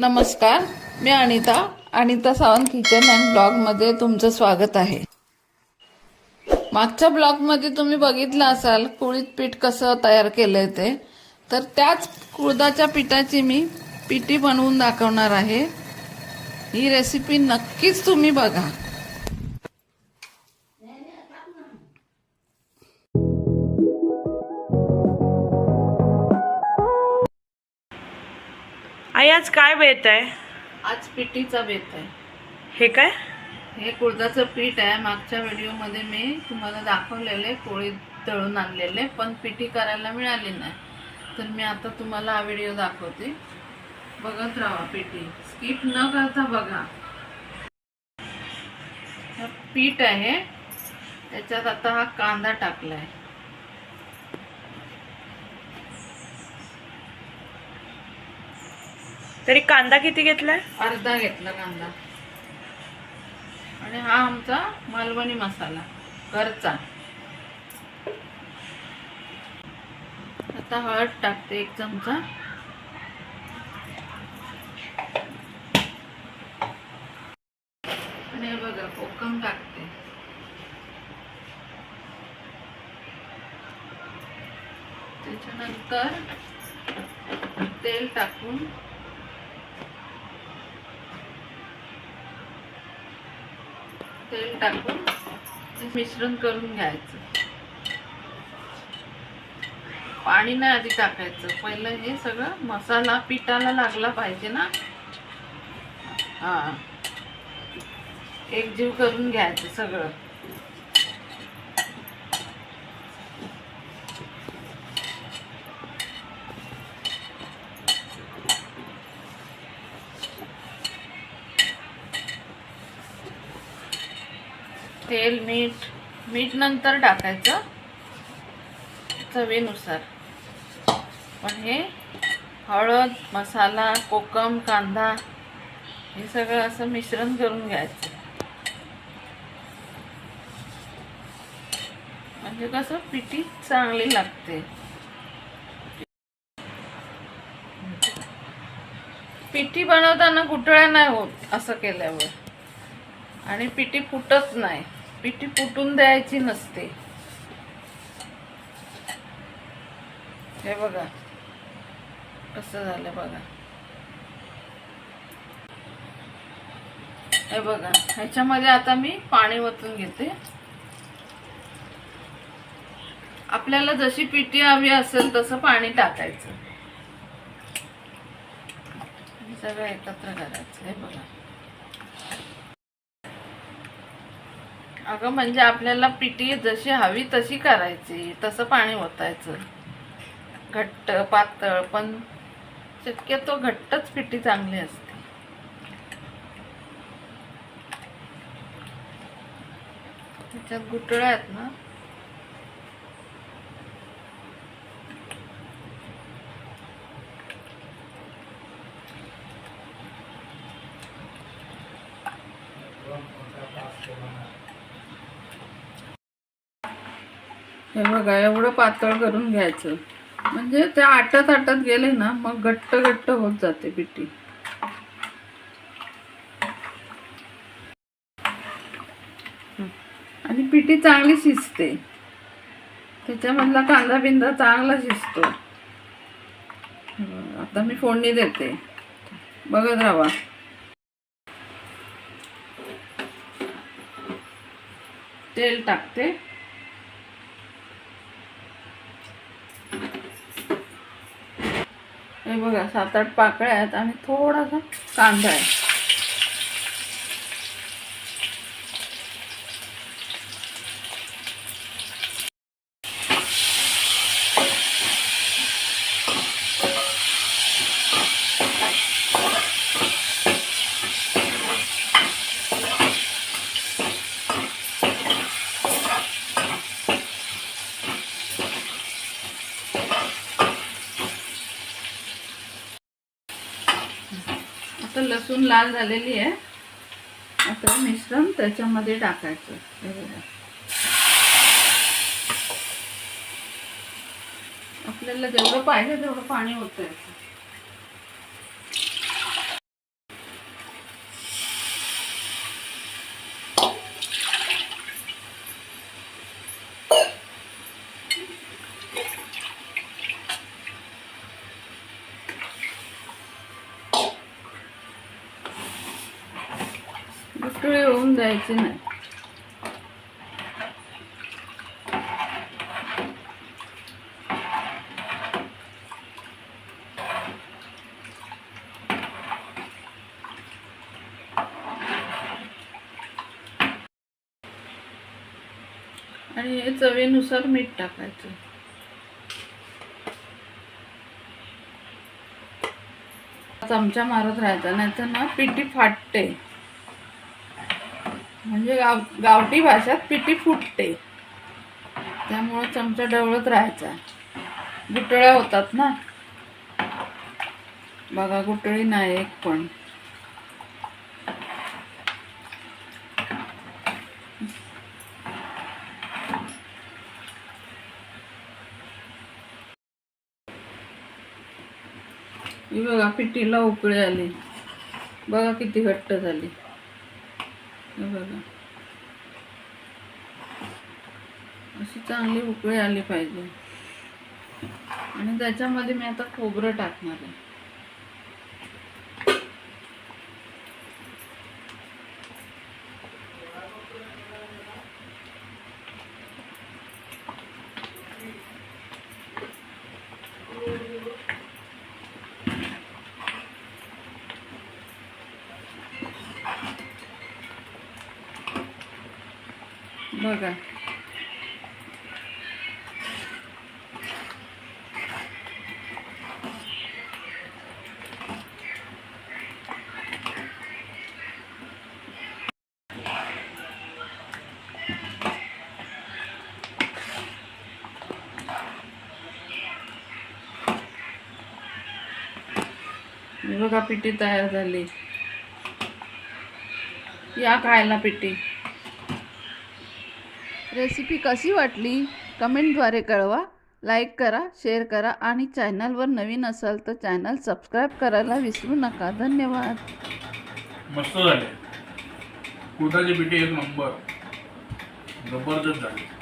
नमस्कार मी Anita Anita Sawant kitchen and ब्लॉगमध्ये तुमचं स्वागत आहे. मागच्या ब्लॉगमध्ये तुम्ही बघितलं असाल कुळीत पीठ कसं तयार केलंय ते. तर त्याच कुळदाच्या पिठाची मी पिठी बनवून दाखवणार आहे. ही रेसिपी नक्कीच तुम्ही बघा. आई आज काय बेत आहे? आज पिठीचा बेत आहे. हे काय? हे कुळदाचं पीठ आहे. मागच्या व्हिडिओमध्ये मी तुम्हाला दाखवलेले पोळी तळून आणलेले पण पिठी करायला मिळाली नाही. तर मी आता तुम्हाला हा व्हिडिओ दाखवते. बघत राहा पिठी. स्किप न करता बघा. हे पीठ आहे. त्याच्यात आता हा कांदा टाकलाय. तरी कांदा किती घेतलाय? अर्धा घेतला कांदा. आणि हा आमचा मालवणी मसाला घरचा. आता हळद टाकते एक चमचा. आणि बघा कोकम टाकते. त्याच्यानंतर तेल टाकून तेल टाकून ते मिश्रण करून घ्यायचं. पाणी नाही आधी टाकायचं. पहिलं हे सगळं मसाला पिठाला लागला पाहिजे ना. हा. एकजीव करून घ्यायचं सगळं. तेल मीठ मीठ नंतर टाकायचं चवीनुसार. पण हे हळद मसाला कोकम कांदा हे सगळं असं मिश्रण करून घ्यायचं. म्हणजे कसं पिठी चांगली लागते. पिठी बनवताना गुठळ्या नाही होत असं केल्यावर. आणि पिठी फुटत नाही. पिठी फुटून द्यायची नसते. हे बघा. कसं झालं बघा. हे बघा. ह्याच्यामध्ये आता मी पाणी वतून घेते. आपल्याला जशी पिठी हवी असेल तसं पाणी टाकायचं. सगळं एकत्र करायचं. हे बघा. अगं म्हणजे आपल्याला पिठी जशी हवी तशी करायची. तसं पाणी ओतायचं. घट्ट पातळ पण शक्यतो घट्टच पिठी चांगली असते. त्याच्यात गुटळ्या आहेत ना? हे बघा एवढं पातळ करून घ्यायचं. म्हणजे ते आटत आटत गेले ना मग घट्ट घट्ट होत जाते पिठी. आणि पिठी चांगली शिजते. त्याच्यामधला कांदा बिंदा चांगला शिजतो. आता मी फोडणी देते. बघत राहा. तेल टाकते. हे बघा सात आठ पाकळ्या आहेत आणि थोडासा कांदा आहे आता लसूण लाल झालेली आहे. आता मिश्रण त्याच्यामध्ये टाकायचं. हे बघा. आपल्याला जेवढं पाहिजे तेवढं पाणी होतं जायचे नाही. आणि हे चवीनुसार मीठ टाकायचं. चमचा मारत राहायचा नाही तर ना पिठी फाटते. म्हणजे गाव गावठी भाषेत पिठी फुटते. त्यामुळं चमचा डवळत राहायचा. गुटळ्या होतात ना? बघा गुटळी नाही एक पण. बघा पिठीला उकळी आली. बघा किती घट्ट झाली. बघा. अशी चांगली उकळी आली पाहिजे. आणि त्याच्यामध्ये मी आता खोबरं टाकणार आहे. बघा. बघा पिठी तयार झाली. या खायला पिठी. रेसिपी कशी वाटली? कमेंटद्वारे कळवा. लाईक करा शेअर करा आणि चॅनलवर नवीन असाल तर चॅनल सबस्क्राईब करायला विसरू नका. धन्यवाद. मस्त झाले. कुठाचे पिठी एक नंबर. जबरदस्त झाले.